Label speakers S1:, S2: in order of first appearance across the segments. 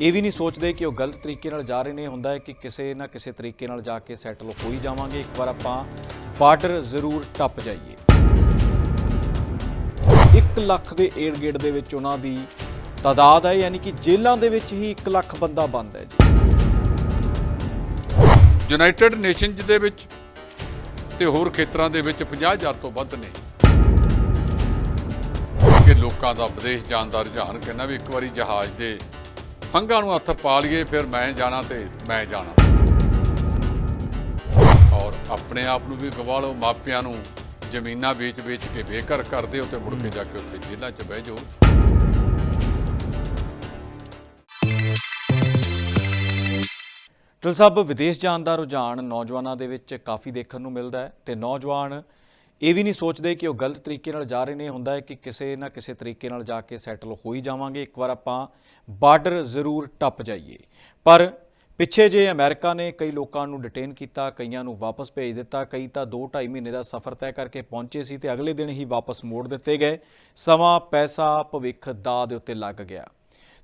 S1: ਇਹ ਵੀ ਨਹੀਂ ਸੋਚਦੇ ਕਿ ਉਹ ਗਲਤ ਤਰੀਕੇ ਨਾਲ ਜਾ ਰਹੇ ਨੇ। ਹੁੰਦਾ ਹੈ ਕਿ ਕਿਸੇ ਨਾ ਕਿਸੇ ਤਰੀਕੇ ਨਾਲ ਜਾ ਕੇ ਸੈਟਲ ਹੋ ਹੀ ਜਾਵਾਂਗੇ। ਇੱਕ ਵਾਰ ਆਪਾਂ ਬਾਰਡਰ ਜ਼ਰੂਰ ਟੱਪ ਜਾਈਏ। 1 ਲੱਖ ਦੇ ਏਡ ਗੇਟ ਦੇ ਵਿੱਚ ਉਹਨਾਂ ਦੀ ਤਾਦਾਦ ਹੈ, ਯਾਨੀ ਕਿ ਜੇਲ੍ਹਾਂ ਦੇ ਵਿੱਚ ਹੀ 1 ਲੱਖ ਬੰਦਾ ਬੰਦ ਹੈ ਜੀ।
S2: ਯੂਨਾਈਟਿਡ ਨੇਸ਼ਨਜ਼ ਦੇ ਵਿੱਚ ਤੇ ਹੋਰ ਖੇਤਰਾਂ ਦੇ ਵਿੱਚ 50000 ਤੋਂ ਵੱਧ ਨੇ। ਕਿ ਲੋਕਾਂ ਦਾ ਵਿਦੇਸ਼ ਜਾਣ ਦਾ ਰੁਝਾਨ ਕਹਿੰਦਾ ਵੀ ਇੱਕ ਵਾਰੀ ਜਹਾਜ਼ ਦੇ ਫੰਗਾਂ ਨੂੰ ਹੱਥ ਪਾ ਲਈਏ ਫਿਰ ਮੈਂ ਜਾਣਾ ਤੇ ਮੈਂ ਜਾਣਾ। ਔਰ ਆਪਣੇ ਆਪ ਨੂੰ ਵੀ ਗਵਾ ਲਓ ਮਾਪਿਆਂ ਨੂੰ ਜ਼ਮੀਨਾਂ ਵੇਚ-ਵੇਚ ਕੇ ਬੇਘਰ ਕਰਦੇ ਹੋ ਤੇ ਮੁੜ ਕੇ ਜਾ ਕੇ ਉੱਥੇ ਜੇਲ੍ਹਾਂ 'ਚ ਬਹਿ ਜਾਓ।
S1: ਟਲ ਸਾਹਿਬ ਵਿਦੇਸ਼ ਜਾਣ ਦਾ ਰੁਝਾਨ ਨੌਜਵਾਨਾਂ ਦੇ ਵਿੱਚ ਕਾਫੀ ਦੇਖਣ ਨੂੰ ਮਿਲਦਾ ਹੈ ਤੇ ਨੌਜਵਾਨ ਇਹ ਵੀ ਨਹੀਂ ਸੋਚਦੇ ਕਿ ਉਹ ਗਲਤ ਤਰੀਕੇ ਨਾਲ ਜਾ ਰਹੇ ਨੇ। ਹੁੰਦਾ ਹੈ ਕਿ ਕਿਸੇ ਨਾ ਕਿਸੇ ਤਰੀਕੇ ਨਾਲ ਜਾ ਕੇ ਸੈਟਲ ਹੋ ਹੀ ਜਾਵਾਂਗੇ। ਇੱਕ ਵਾਰ ਆਪਾਂ ਬਾਰਡਰ ਜ਼ਰੂਰ ਟੱਪ ਜਾਈਏ। ਪਰ ਪਿੱਛੇ ਜੇ ਅਮਰੀਕਾ ਨੇ ਕਈ ਲੋਕਾਂ ਨੂੰ ਡਿਟੇਨ ਕੀਤਾ, ਕਈਆਂ ਨੂੰ ਵਾਪਸ ਭੇਜ ਦਿੱਤਾ, ਕਈ ਤਾਂ 2.5 ਮਹੀਨੇ ਦਾ ਸਫ਼ਰ ਤੈਅ ਕਰਕੇ ਪਹੁੰਚੇ ਸੀ ਤੇ ਅਗਲੇ ਦਿਨ ਹੀ ਵਾਪਸ ਮੋੜ ਦਿੱਤੇ ਗਏ। ਸਮਾਂ ਪੈਸਾ, ਭਵਿੱਖ ਦਾ ਦੇ ਉੱਤੇ ਲੱਗ ਗਿਆ।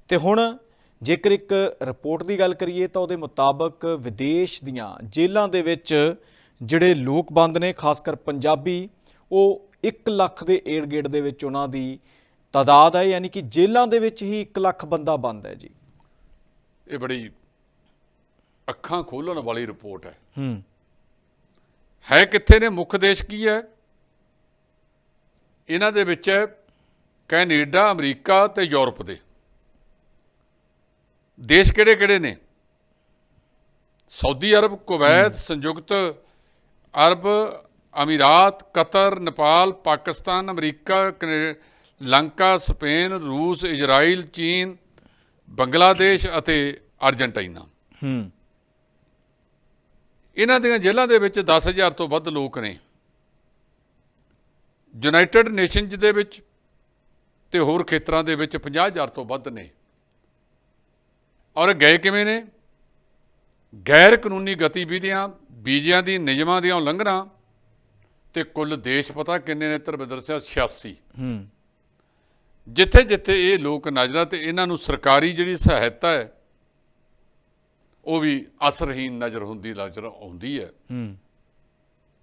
S1: ਤੇ ਹੁਣ ਜੇਕਰ ਇੱਕ ਰਿਪੋਰਟ ਦੀ ਗੱਲ ਕਰੀਏ ਤਾਂ ਉਹਦੇ ਮੁਤਾਬਕ ਵਿਦੇਸ਼ ਦੀਆਂ ਜੇਲ੍ਹਾਂ ਦੇ ਵਿੱਚ ਜਿਹੜੇ ਲੋਕ ਬੰਦ ਨੇ ਖਾਸ ਕਰ ਪੰਜਾਬੀ ਉਹ 1 ਲੱਖ ਦੇ ਏਡ ਗੇਟ ਦੇ ਵਿੱਚ ਉਹਨਾਂ ਦੀ ਤਾਦਾਦ ਹੈ ਯਾਨੀ ਕਿ ਜੇਲ੍ਹਾਂ ਦੇ ਵਿੱਚ ਹੀ 1 ਲੱਖ ਬੰਦਾ ਬੰਦ ਹੈ ਜੀ।
S2: ਇਹ ਬੜੀ ਅੱਖਾਂ ਖੋਲਣ ਵਾਲੀ ਰਿਪੋਰਟ ਹੈ।
S1: ਹੂੰ।
S2: ਹੈ ਕਿੱਥੇ ਨੇ? ਮੁੱਖ ਦੇਸ਼ ਕੀ ਹੈ? ਇਹਨਾਂ ਦੇ ਵਿੱਚ ਕੈਨੇਡਾ ਅਮਰੀਕਾ ਤੇ ਯੂਰਪ ਦੇ। ਦੇਸ਼ ਕਿਹੜੇ ਕਿਹੜੇ ਨੇ? ਸਾਊਦੀ ਅਰਬ ਕੁਵੈਤ ਸੰਯੁਕਤ Arab Emirates Qatar Nepal Pakistan America Lanka Spain ਰੂਸ ਇਜ਼ਰਾਈਲ ਚੀਨ ਬੰਗਲਾਦੇਸ਼ ਅਤੇ ਅਰਜਨਟਾਈਨਾ।
S1: ਹੂੰ।
S2: ਇਹਨਾਂ ਦੀਆਂ ਜੇਲ੍ਹਾਂ ਦੇ ਵਿੱਚ 10000 ਤੋਂ ਵੱਧ ਲੋਕ ਨੇ। ਯੂਨਾਈਟਿਡ ਨੇਸ਼ਨਜ਼ ਦੇ ਵਿੱਚ ਤੇ ਹੋਰ ਖੇਤਰਾਂ ਦੇ ਵਿੱਚ 50000 ਤੋਂ ਵੱਧ ਨੇ। ਔਰ ਗਏ ਕਿਵੇਂ ਨੇ? ਗੈਰ ਕਾਨੂੰਨੀ ਗਤੀਵਿਧੀਆਂ ਵੀਜ਼ਿਆਂ ਦੀ ਨਿਯਮਾਂ ਦੀਆਂ ਉਲੰਘਣਾ ਤੇ ਕੁੱਲ ਦੇਸ਼ ਪਤਾ ਕਿੰਨੇ ਨੇ ਧਰਮਿੰਦਰ ਸਿੰਘ 86
S1: ਹੂੰ।
S2: ਜਿੱਥੇ ਜਿੱਥੇ ਇਹ ਲੋਕ ਨਜ਼ਰਾਂ ਤੇ ਇਹਨਾਂ ਨੂੰ ਸਰਕਾਰੀ ਜਿਹੜੀ ਸਹਾਇਤਾ ਹੈ ਉਹ ਵੀ ਅਸਰਹੀਨ ਨਜ਼ਰ ਹੁੰਦੀ ਨਜ਼ਰ ਆਉਂਦੀ ਹੈ।
S1: ਹੂੰ।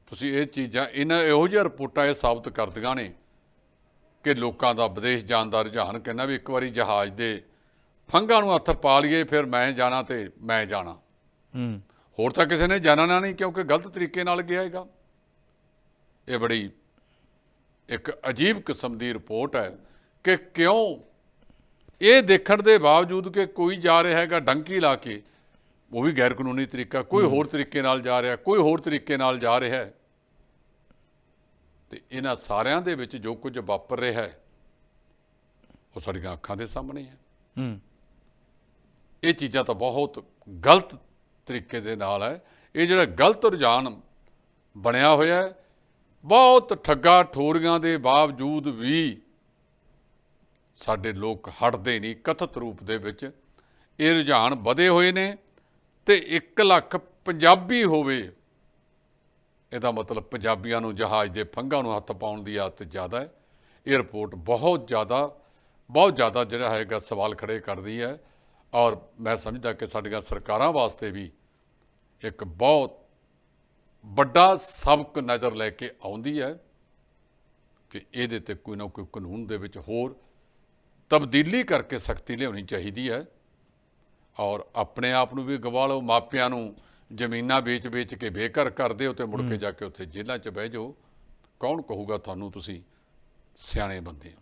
S2: ਤੁਸੀਂ ਇਹ ਚੀਜ਼ਾਂ ਇਹਨਾਂ ਇਹੋ ਜਿਹੀਆਂ ਰਿਪੋਰਟਾਂ ਇਹ ਸਾਬਤ ਕਰਦੀਆਂ ਨੇ ਕਿ ਲੋਕਾਂ ਦਾ ਵਿਦੇਸ਼ ਜਾਣ ਦਾ ਰੁਝਾਨ ਕਹਿੰਦਾ ਵੀ ਇੱਕ ਵਾਰੀ ਜਹਾਜ਼ ਦੇ ਫੰਗਾਂ ਨੂੰ ਹੱਥ ਪਾ ਲਈਏ ਫਿਰ ਮੈਂ ਜਾਣਾ ਤੇ ਮੈਂ ਜਾਣਾ।
S1: ਹੂੰ।
S2: ਹੋਰ ਤਾਂ ਕਿਸੇ ਨੇ ਜਾਣਨਾ ਨਹੀਂ ਕਿਉਂਕਿ ਗਲਤ ਤਰੀਕੇ ਨਾਲ ਗਿਆ ਹੈਗਾ। ਇਹ ਬੜੀ ਇੱਕ ਅਜੀਬ ਕਿਸਮ ਦੀ ਰਿਪੋਰਟ ਹੈ ਕਿ ਕਿਉਂ ਇਹ ਦੇਖਣ ਦੇ ਬਾਵਜੂਦ ਕਿ ਕੋਈ ਜਾ ਰਿਹਾ ਹੈਗਾ ਡੰਕੀ ਲਾ ਕੇ ਉਹ ਵੀ ਗੈਰ ਕਾਨੂੰਨੀ ਤਰੀਕਾ ਕੋਈ ਹੋਰ ਤਰੀਕੇ ਨਾਲ ਜਾ ਰਿਹਾ ਕੋਈ ਹੋਰ ਤਰੀਕੇ ਨਾਲ ਜਾ ਰਿਹਾ ਹੈ। ਤੇ ਇਹਨਾਂ ਸਾਰਿਆਂ ਦੇ ਵਿੱਚ ਜੋ ਕੁਝ ਵਾਪਰ ਰਿਹਾ ਹੈ ਉਹ ਸਾਡੀਆਂ ਅੱਖਾਂ ਦੇ ਸਾਹਮਣੇ ਹੈ।
S1: ਹੂੰ।
S2: ਇਹ ਚੀਜ਼ਾਂ ਤਾਂ ਬਹੁਤ ਗਲਤ ਤਰੀਕੇ ਦੇ ਨਾਲ ਹੈ। ਇਹ ਜਿਹੜਾ ਗਲਤ ਰੁਝਾਨ ਬਣਿਆ ਹੋਇਆ ਹੈ, ਬਹੁਤ ਠੱਗਾ ਠੋਰੀਆਂ ਦੇ ਬਾਵਜੂਦ ਵੀ ਸਾਡੇ ਲੋਕ ਹਟਦੇ ਨਹੀਂ ਕਥਿਤ ਰੂਪ ਦੇ ਵਿੱਚ। ਇਹ ਰੁਝਾਨ ਵਧੇ ਹੋਏ ਨੇ ਤੇ 1 ਲੱਖ ਪੰਜਾਬੀ ਹੋਵੇ, ਇਹਦਾ ਮਤਲਬ ਪੰਜਾਬੀਆਂ ਨੂੰ ਜਹਾਜ਼ ਦੇ ਫੰਗਾਂ ਨੂੰ ਹੱਥ ਪਾਉਣ ਦੀ ਆਦਤ ਜ਼ਿਆਦਾ ਹੈ। ਇਹ ਰਿਪੋਰਟ ਬਹੁਤ ਜ਼ਿਆਦਾ ਬਹੁਤ ਜ਼ਿਆਦਾ ਜਿਹੜਾ ਹੈਗਾ ਸਵਾਲ ਖੜੇ ਕਰਦੀ ਹੈ। ਔਰ ਮੈਂ ਸਮਝਦਾ ਕਿ ਸਾਡੀਆਂ ਸਰਕਾਰਾਂ ਵਾਸਤੇ ਵੀ ਇੱਕ ਬਹੁਤ ਵੱਡਾ ਸਬਕ ਨਜ਼ਰ ਲੈ ਕੇ ਆਉਂਦੀ ਹੈ ਕਿ ਇਹਦੇ ਤੇ ਕੋਈ ਨਾ ਕੋਈ ਕਾਨੂੰਨ ਦੇ ਵਿੱਚ ਹੋਰ ਤਬਦੀਲੀ ਕਰਕੇ ਸਖਤੀ ਲਿਆਉਣੀ ਚਾਹੀਦੀ ਹੈ ਔਰ ਆਪਣੇ ਆਪ ਨੂੰ ਵੀ ਗਵਾ ਲਓ ਮਾਪਿਆਂ ਨੂੰ ਜ਼ਮੀਨਾਂ ਵੇਚ-ਵੇਚ ਕੇ ਬੇਘਰ ਕਰਦੇ ਹੋ ਤੇ ਮੁੜ ਕੇ ਜਾ ਕੇ ਉੱਥੇ ਜੇਲ੍ਹਾਂ 'ਚ ਬਹਿ ਜਾਓ। ਕੌਣ ਕਹੂਗਾ ਤੁਹਾਨੂੰ ਤੁਸੀਂ ਸਿਆਣੇ ਬੰਦੇ ਹੋ।